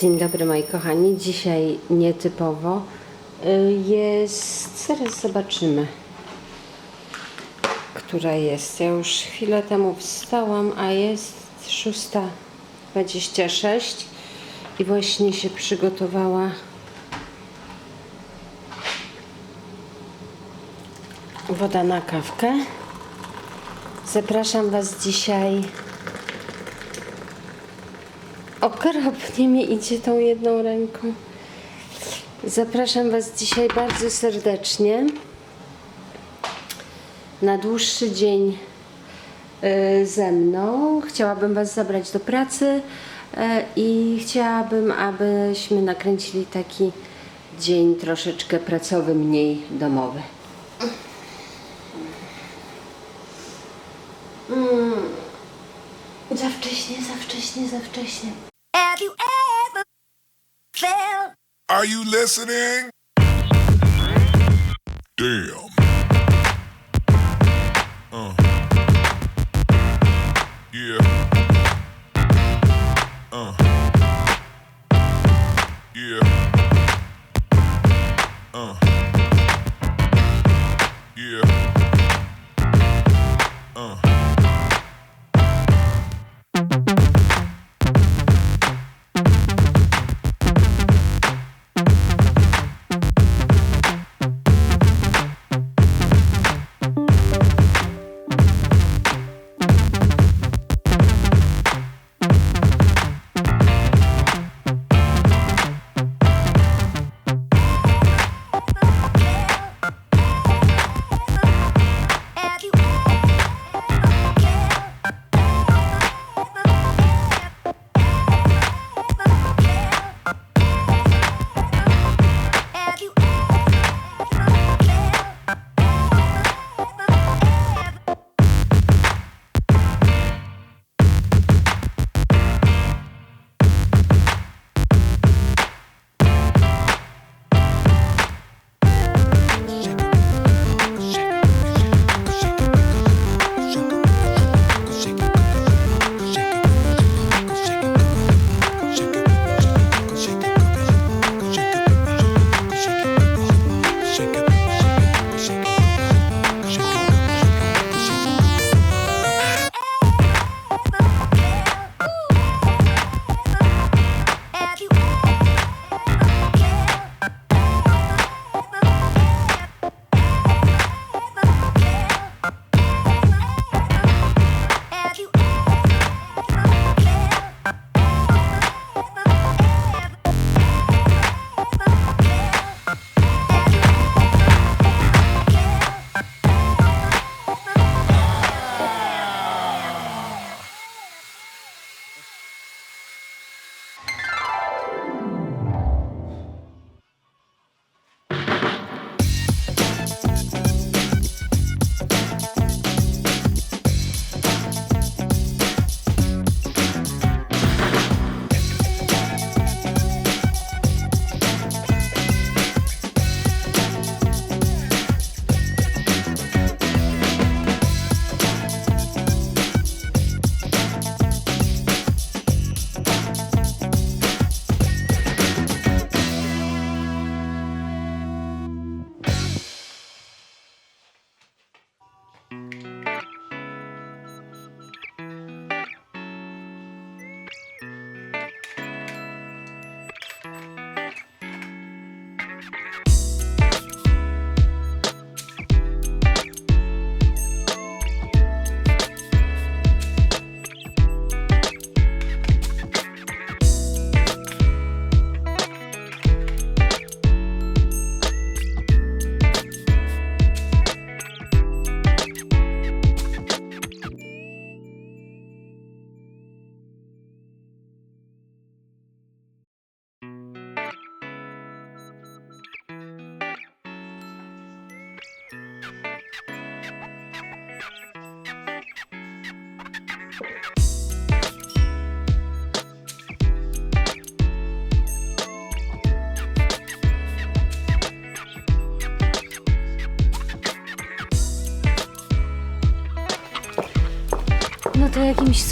Dzień dobry moi kochani. Dzisiaj nietypowo Y, jest, zaraz zobaczymy, która jest. Ja już chwilę temu wstałam, a jest 6.26 i właśnie się przygotowała woda na kawkę. Zapraszam Was dzisiaj Okropnie mi idzie tą jedną ręką. Zapraszam Was dzisiaj bardzo serdecznie na dłuższy dzień y, ze mną. Chciałabym Was zabrać do pracy y, i chciałabym, abyśmy nakręcili taki dzień troszeczkę pracowy, mniej domowy. Mm. Za wcześnie, za wcześnie, za wcześnie. Felt Are you listening? Damn. Uh. Yeah. Uh. Yeah.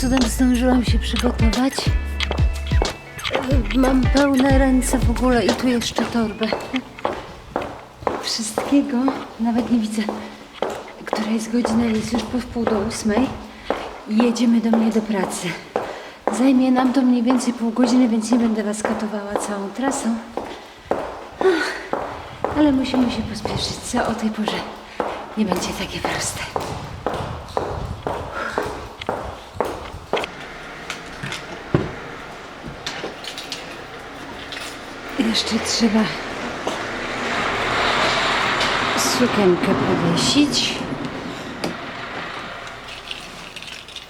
Cudem zdążyłam się przygotować. mam pełne ręce w ogóle i tu jeszcze torbę. Wszystkiego nawet nie widzę. Która jest godzina? Jest już po wpół do ósmej. Jedziemy do mnie do pracy. Zajmie nam to mniej więcej pół godziny, więc nie będę Was katowała całą trasą. Ach, ale musimy się pospieszyć, co o tej porze nie będzie takie proste. Jeszcze trzeba sukienkę powiesić.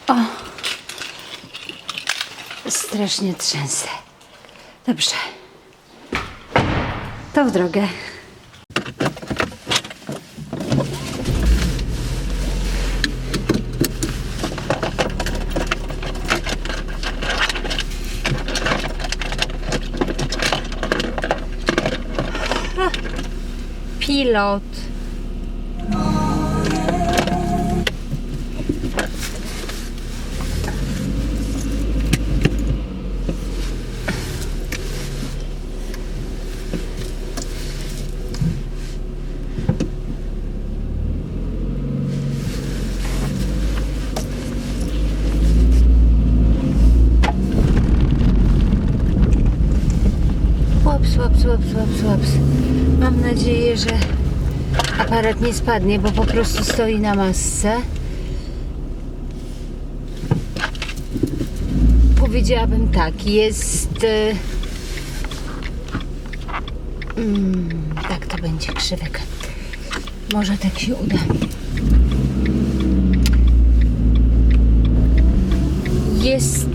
O! Strasznie trzęsę. Dobrze. To w drogę. lô Łaps, łaps, łaps. Mam nadzieję, że aparat nie spadnie, bo po prostu stoi na masce. Powiedziałabym tak, jest... e, Mm, tak, to będzie krzywek. Może tak się uda. Jest...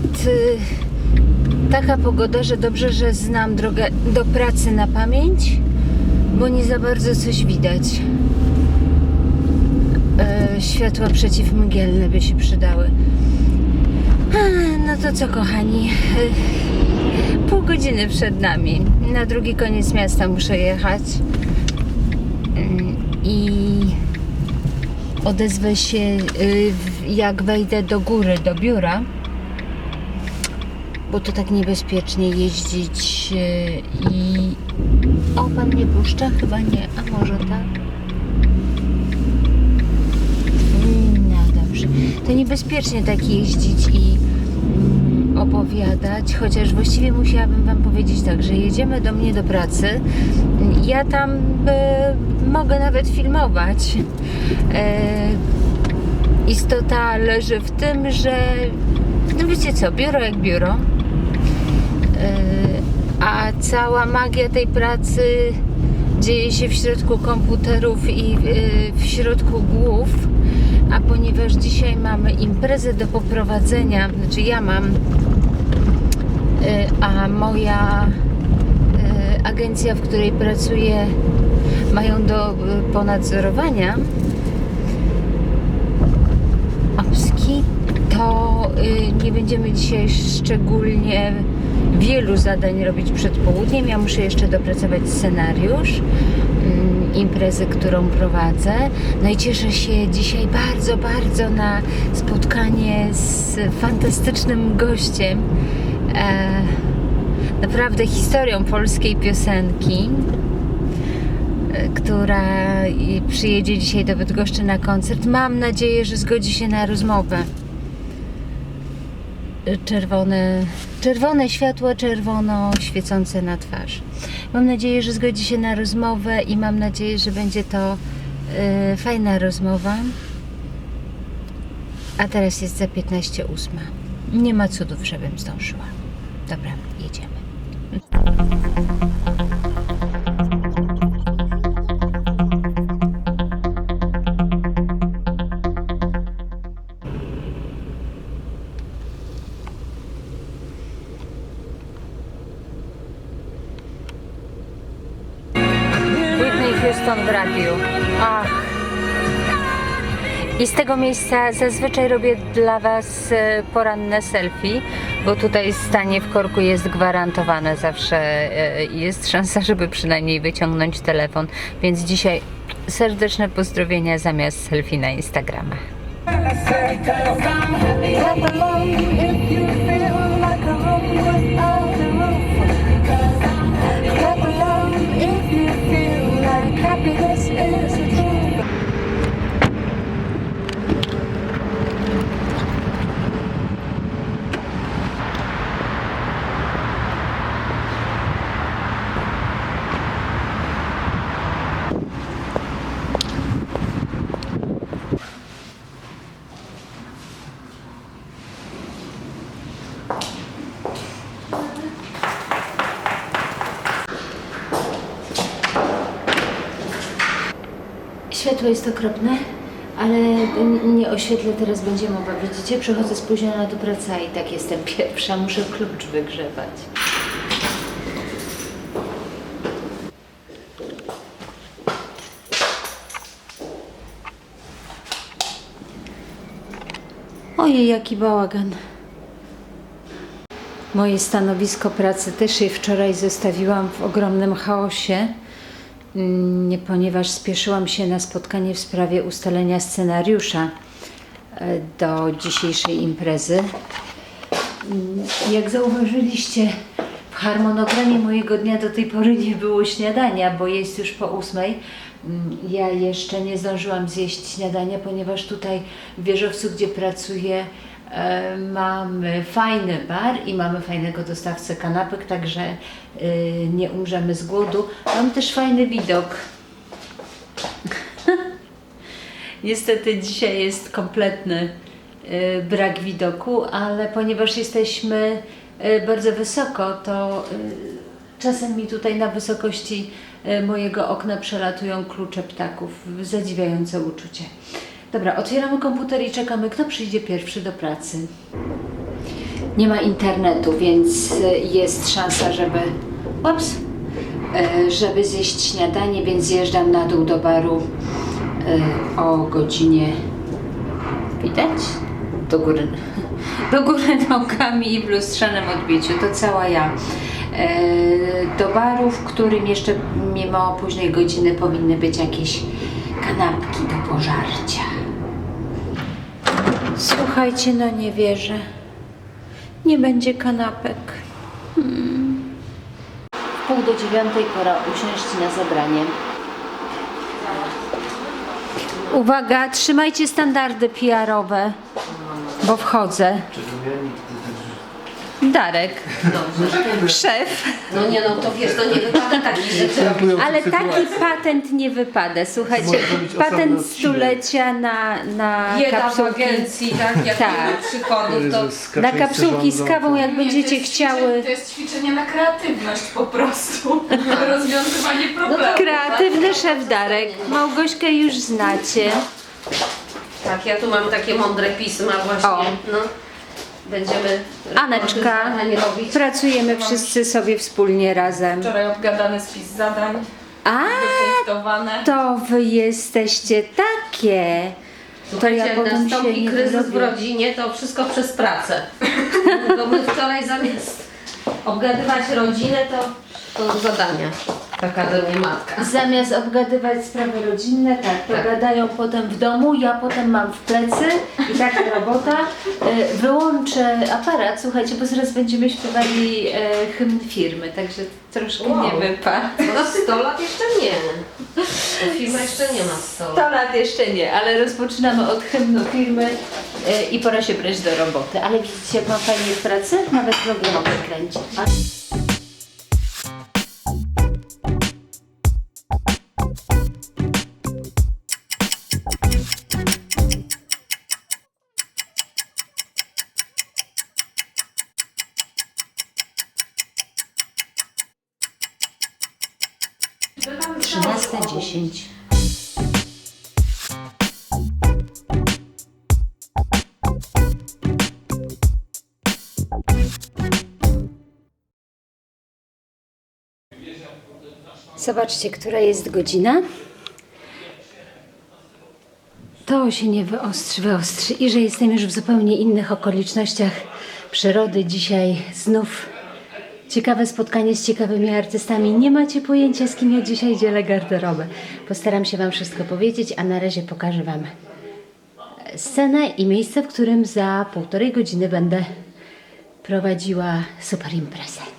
e, taka pogoda, że dobrze, że znam drogę do pracy na pamięć, bo nie za bardzo coś widać. E, światła przeciwmgielne by się przydały. No to co, kochani? E, Pół godziny przed nami. Na drugi koniec miasta muszę jechać. Mm, I odezwę się, w- jak wejdę do góry, do biura bo to tak niebezpiecznie jeździć yy, i... O, pan nie puszcza? Chyba nie, a może tak? Mm, No dobrze. To niebezpiecznie tak jeździć i opowiadać, chociaż właściwie musiałabym wam powiedzieć tak, że jedziemy do mnie do pracy. Ja tam e, mogę nawet filmować. E, istota leży w tym, że no wiecie co, biuro jak biuro. Yy, A cała magia tej pracy dzieje się w środku komputerów i yy, w środku głów. A ponieważ dzisiaj mamy imprezę do poprowadzenia, znaczy ja mam, yy, a moja agencja, w której pracuję, mają do ponadzorowania obski, to nie będziemy dzisiaj szczególnie wielu zadań robić przed południem. Ja muszę jeszcze dopracować scenariusz mm, imprezy, którą prowadzę. No i cieszę się dzisiaj bardzo, bardzo na spotkanie z fantastycznym gościem. E, naprawdę historią polskiej piosenki e, która przyjedzie dzisiaj do Bydgoszczy na koncert. Mam nadzieję, że zgodzi się na rozmowę. Czerwone, czerwone światło, czerwono świecące na twarz. Mam nadzieję, że zgodzi się na rozmowę i mam nadzieję, że będzie to e, fajna rozmowa. A teraz jest za 15.08. Nie ma cudów, żebym zdążyła. Dobra, jedziemy. W radiu. Ach. I z tego miejsca zazwyczaj robię dla Was e, poranne selfie, bo tutaj stanie w korku jest gwarantowane zawsze i jest szansa, żeby przynajmniej wyciągnąć telefon. Więc dzisiaj serdeczne pozdrowienia zamiast selfie na Instagrama. Clap along if you feel like a home Happiness is Światło jest okropne, ale nie oświetlę, teraz będzie mowa. Widzicie, przychodzę spóźniona do pracy, i tak jestem pierwsza, muszę klucz wygrzewać. Ojej, jaki bałagan. Moje stanowisko pracy też je wczoraj zostawiłam w ogromnym chaosie, ponieważ spieszyłam się na spotkanie w sprawie ustalenia scenariusza e, do dzisiejszej imprezy. Jak zauważyliście, w harmonogramie mojego dnia do tej pory nie było śniadania, bo jest już po ósmej. Mm, Ja jeszcze nie zdążyłam zjeść śniadania, ponieważ tutaj w wieżowcu, gdzie pracuję, mamy fajny bar i mamy fajnego dostawcę kanapek, także e, nie umrzemy z głodu. Mam też fajny widok. Niestety dzisiaj jest kompletny e, brak widoku, ale ponieważ jesteśmy e, bardzo wysoko, to e, czasem mi tutaj na wysokości e, mojego okna przelatują klucze ptaków. Zadziwiające uczucie. Dobra, otwieramy komputer i czekamy, kto przyjdzie pierwszy do pracy. Nie ma internetu, więc e, jest szansa, żeby. Ups, e, żeby zjeść śniadanie, więc zjeżdżam na dół do baru e, o godzinie. Widać? Do góry. Do góry nogami i w lustrzanym odbiciu. To cała ja. Do baru, w którym jeszcze mimo późnej godziny powinny być jakieś kanapki do pożarcia. Słuchajcie, no nie wierzę. Nie będzie kanapek. Hmm. W pół do dziewiątej pora usiąść na zebranie. Uwaga, trzymajcie standardy PR-owe, bo wchodzę. Darek, szef, No nie no, to wiesz, to nie wypada takich rzeczy robić. ale taki patent nie wypada. Słuchajcie, Można zrobić osobny patent odcinek. stulecia na, na Bieda w kapsułki. agencji, tak? Jak Tak. nie ma przychodów, to Jezus, Na Kaczyńscy kapsułki z rządzą. kawą, jak będziecie chciały. To jest ćwiczenie na kreatywność po prostu. Rozwiązywanie problemu. Kreatywny szef Darek. Małgośkę już znacie. tak, ja tu mam takie mądre pisma właśnie. O. No. Będziemy Aneczka, robić. pracujemy wszyscy sobie wspólnie razem. Wczoraj obgadany spis zadań, A, wypunktowane. to wy jesteście takie. To ja się nastąpi kryzys w rodzinie, to wszystko przez pracę. Bo my wczoraj zamiast obgadywać rodzinę, to, to zadania. Taka ze mnie matka. Zamiast obgadywać sprawy rodzinne, tak, to Tak. gadają potem w domu, ja potem mam w plecy i taka robota. E, Wyłączę aparat, słuchajcie, bo zaraz będziemy śpiewali e, hymn firmy, także troszkę Wow. nie wypa. No 100 lat jeszcze nie. Firma jeszcze nie ma 100 lat. 100 lat jeszcze nie, ale rozpoczynamy od hymnu firmy e, i pora się brać do roboty. Ale widzicie, jak mam fajnie w pracy? Nawet vlogi mogę kręcić. Zobaczcie, która jest godzina. To się nie wyostrzy, wyostrzy. I że jestem już w zupełnie innych okolicznościach przyrody. Dzisiaj znów ciekawe spotkanie z ciekawymi artystami. Nie macie pojęcia, z kim ja dzisiaj dzielę garderobę. Postaram się Wam wszystko powiedzieć, a na razie pokażę Wam scenę i miejsce, w którym za półtorej godziny będę prowadziła super imprezę.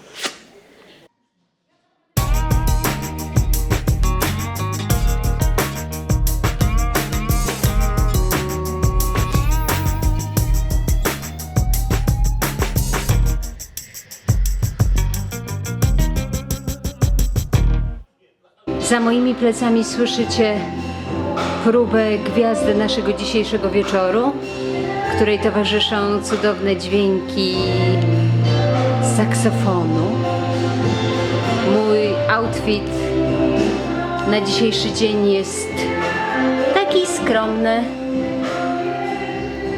Za moimi plecami słyszycie próbę gwiazdy naszego dzisiejszego wieczoru, której towarzyszą cudowne dźwięki saksofonu. Mój outfit na dzisiejszy dzień jest taki skromny.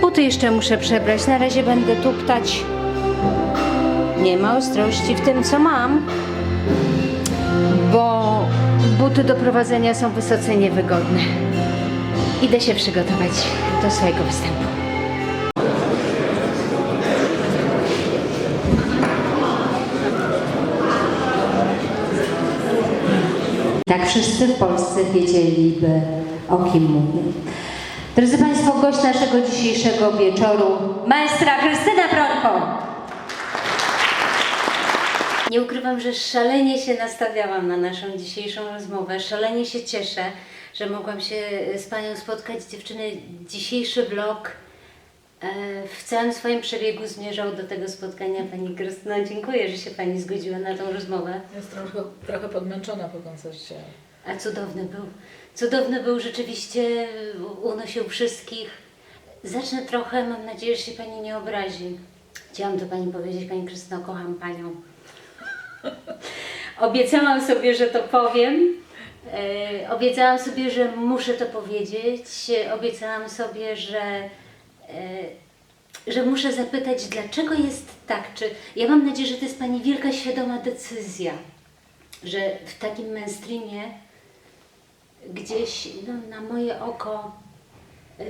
Buty jeszcze muszę przebrać. Na razie będę tuptać. Nie ma ostrości w tym, co mam, buty do prowadzenia są wysoce niewygodne. Idę się przygotować do swojego występu. Tak wszyscy w Polsce wiedzieliby, o kim mówię. Drodzy Państwo, gość naszego dzisiejszego wieczoru, maestra Krystyna Pronko. Nie ukrywam, że szalenie się nastawiałam na naszą dzisiejszą rozmowę. Szalenie się cieszę, że mogłam się z Panią spotkać. Dziewczyny, dzisiejszy vlog e, w całym swoim przebiegu zmierzał do tego spotkania. Pani Krystyna, dziękuję, że się Pani zgodziła na tą rozmowę. Jest trochę, trochę podmęczona po koncercie. A cudowny był. Cudowny był rzeczywiście, unosił wszystkich. Zacznę trochę, mam nadzieję, że się Pani nie obrazi. Chciałam to Pani powiedzieć, Pani Krystyno, kocham Panią. Obiecałam sobie, że to powiem. E, obiecałam sobie, że muszę to powiedzieć. Obiecałam sobie, że, e, że muszę zapytać, dlaczego jest tak. Czy ja mam nadzieję, że to jest Pani wielka świadoma decyzja, że w takim mainstreamie gdzieś no, na moje oko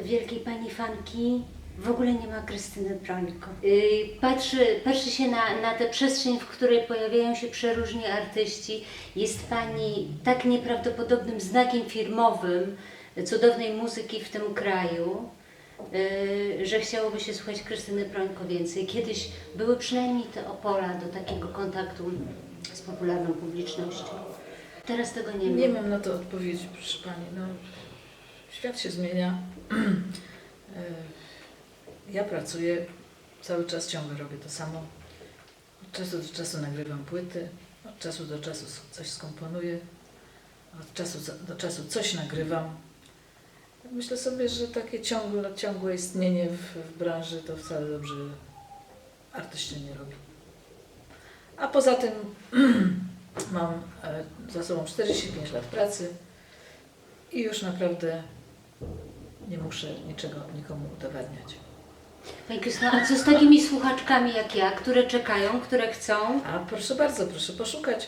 wielkiej pani fanki w ogóle nie ma Krystyny Prońko. Yy, Patrzy, patrzy się na, na tę przestrzeń, w której pojawiają się przeróżni artyści. Jest pani tak nieprawdopodobnym znakiem firmowym cudownej muzyki w tym kraju, yy, że chciałoby się słuchać Krystyny Prońko więcej. Kiedyś były przynajmniej te opola do takiego kontaktu z popularną publicznością. Teraz tego nie ma. Nie mam na to odpowiedzi, proszę Pani. No, świat się zmienia. Ja pracuję, cały czas ciągle robię to samo. Od czasu do czasu nagrywam płyty, od czasu do czasu coś skomponuję, od czasu za- do czasu coś nagrywam. Myślę sobie, że takie ciągłe, ciągłe istnienie w, w branży to wcale dobrze artyście nie robi. A poza tym mam e, za sobą 45 lat pracy i już naprawdę nie muszę niczego nikomu udowadniać. Pani Krystyno, a co z takimi słuchaczkami jak ja, które czekają, które chcą? A proszę bardzo, proszę poszukać.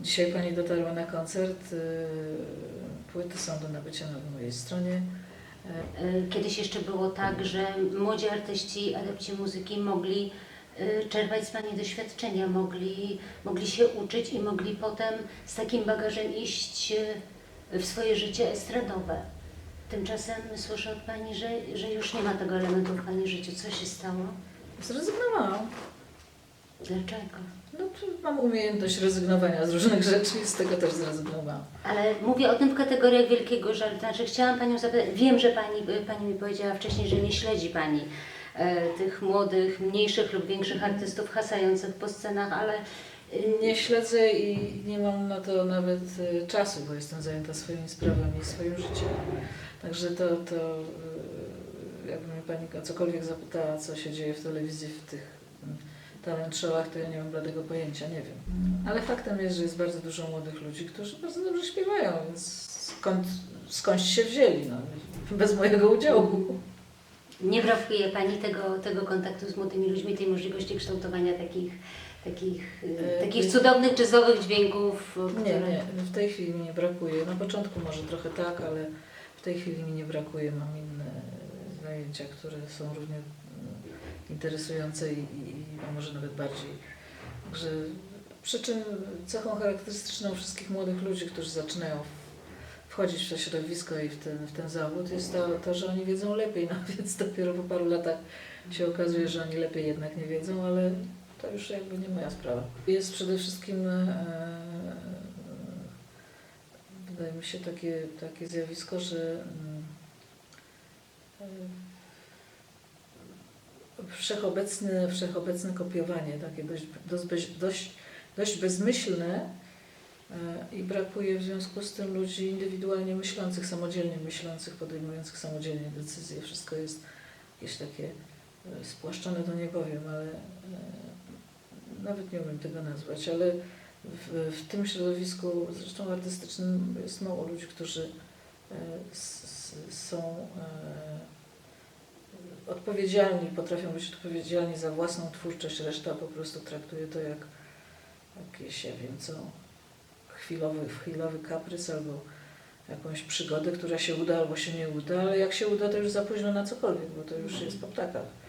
Dzisiaj Pani dotarła na koncert. y, Płyty są do nabycia na mojej stronie. Y, Kiedyś jeszcze było tak, że młodzi artyści, adepci muzyki mogli y, czerpać z Pani doświadczenia, mogli, mogli się uczyć i mogli potem z takim bagażem iść y, w swoje życie estradowe. Tymczasem słyszę od Pani, że, że już nie ma tego elementu w Pani życiu. Co się stało? Zrezygnowałam. Dlaczego? No, mam umiejętność rezygnowania z różnych rzeczy i z tego też zrezygnowałam. Ale mówię o tym w kategoriach wielkiego żalu. Znaczy, chciałam Panią zapytać, wiem, że Pani, Pani mi powiedziała wcześniej, że nie śledzi Pani e, tych młodych, mniejszych lub większych artystów hasających po scenach, ale e, Nie śledzę i nie mam na to nawet e, czasu, bo jestem zajęta swoimi sprawami i swoim życiem. Także to, to e, jakby mnie Pani o cokolwiek zapytała, co się dzieje w telewizji, w tych mm, talent showach, to ja nie mam bladego pojęcia, nie wiem. Ale faktem jest, że jest bardzo dużo młodych ludzi, którzy bardzo dobrze śpiewają, więc skąd, skądś się wzięli, no, bez mojego udziału. nie brakuje Pani tego, tego kontaktu z młodymi ludźmi, tej możliwości kształtowania takich, takich, e, E, takich cudownych jazzowych dźwięków, Nie, które... nie, w tej chwili nie brakuje. Na początku może trochę tak, ale w tej chwili mi nie brakuje. Mam inne zajęcia, które są równie mm, interesujące i, i, może nawet bardziej. Także przy czym cechą charakterystyczną wszystkich młodych ludzi, którzy zaczynają wchodzić w to środowisko i w ten, w ten zawód jest to, to, że oni wiedzą lepiej, no więc dopiero po paru latach się okazuje, że oni lepiej jednak nie wiedzą, ale to już jakby nie moja sprawa. Jest przede wszystkim e, wydaje mi się takie, takie zjawisko, że mm, e, wszechobecne, wszechobecne kopiowanie, takie dość, dość, dość, bezmyślne E, I brakuje w związku z tym ludzi indywidualnie myślących, samodzielnie myślących, podejmujących samodzielnie decyzje. Wszystko jest jakieś takie e, spłaszczone, to nie powiem, ale nawet nie umiem tego nazwać, ale w, w tym środowisku, zresztą artystycznym, jest mało ludzi, którzy e, s, s, są e, odpowiedzialni, potrafią być odpowiedzialni za własną twórczość, reszta po prostu traktuje to jak jakieś, ja wiem co, chwilowy, chwilowy kaprys albo jakąś przygodę, która się uda albo się nie uda, ale jak się uda, to już za późno na cokolwiek, bo to już jest po ptakach.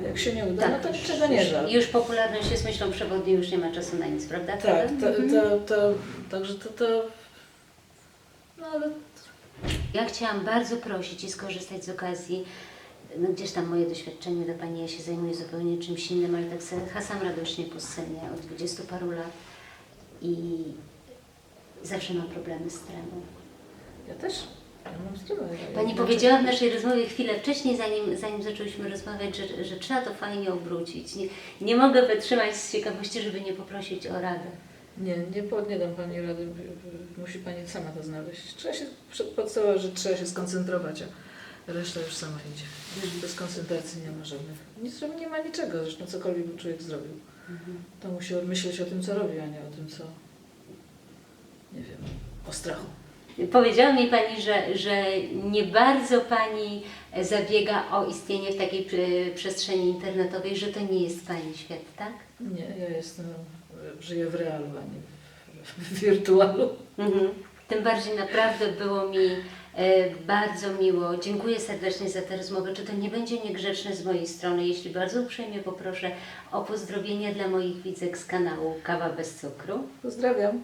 A jak się nie uda, no to niczego nie żal. Już popularność jest myślą przewodnią, już nie ma czasu na nic, prawda? Tak, to, to, to, także to, to, no ale Ja chciałam bardzo prosić i skorzystać z okazji, no gdzieś tam moje doświadczenie do Pani, ja się zajmuję zupełnie czymś innym, ale tak sobie hasam radośnie po scenie od dwudziestu paru lat i zawsze mam problemy z tremą. ja też, Pani powiedziała w naszej rozmowie chwilę wcześniej, zanim, zanim zaczęłyśmy rozmawiać, że, że trzeba to fajnie obrócić. Nie, nie mogę wytrzymać z ciekawości, żeby nie poprosić o radę. Nie, nie, po- nie dam Pani rady, musi Pani sama to znaleźć. Trzeba się, podstawa, że trzeba się skoncentrować, a reszta już sama idzie. Bez koncentracji nie ma żadnych, nic, nie ma niczego, zresztą cokolwiek by człowiek zrobił. To musi myśleć o tym, co robi, a nie o tym, co, nie wiem, o strachu. Powiedziała mi Pani, że, że nie bardzo Pani zabiega o istnienie w takiej przestrzeni internetowej, że to nie jest Pani świat, tak? Nie, ja jestem, żyję w realu, a nie w, w wirtualu. Mhm. Tym bardziej naprawdę było mi e, bardzo miło. Dziękuję serdecznie za tę rozmowę. Czy to nie będzie niegrzeczne z mojej strony, jeśli bardzo uprzejmie poproszę o pozdrowienia dla moich widzek z kanału Kawa bez cukru? Pozdrawiam,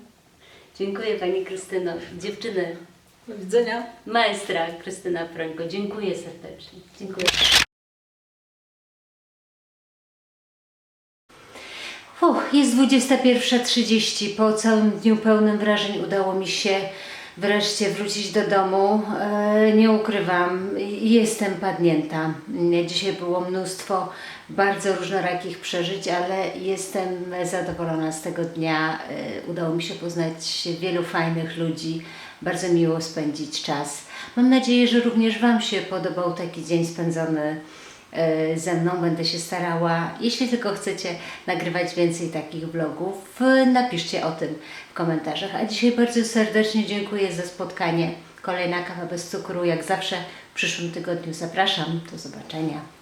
Dziękuję Pani Krystyno. Dziewczyny, do widzenia. maestra Krystyna Prońko. Dziękuję serdecznie. Dziękuję. Uch, jest 21.30. Po całym dniu pełnym wrażeń udało mi się wreszcie wrócić do domu. E, nie ukrywam, jestem padnięta. Dzisiaj było mnóstwo bardzo różnorakich przeżyć, ale jestem zadowolona z tego dnia. E, udało mi się poznać wielu fajnych ludzi, bardzo miło spędzić czas. Mam nadzieję, że również Wam się podobał taki dzień spędzony ze mną. Będę się starała. Jeśli tylko chcecie nagrywać więcej takich vlogów, e, napiszcie o tym w komentarzach. A dzisiaj bardzo serdecznie dziękuję za spotkanie. Kolejna kawa bez cukru, jak zawsze w przyszłym tygodniu zapraszam. Do zobaczenia.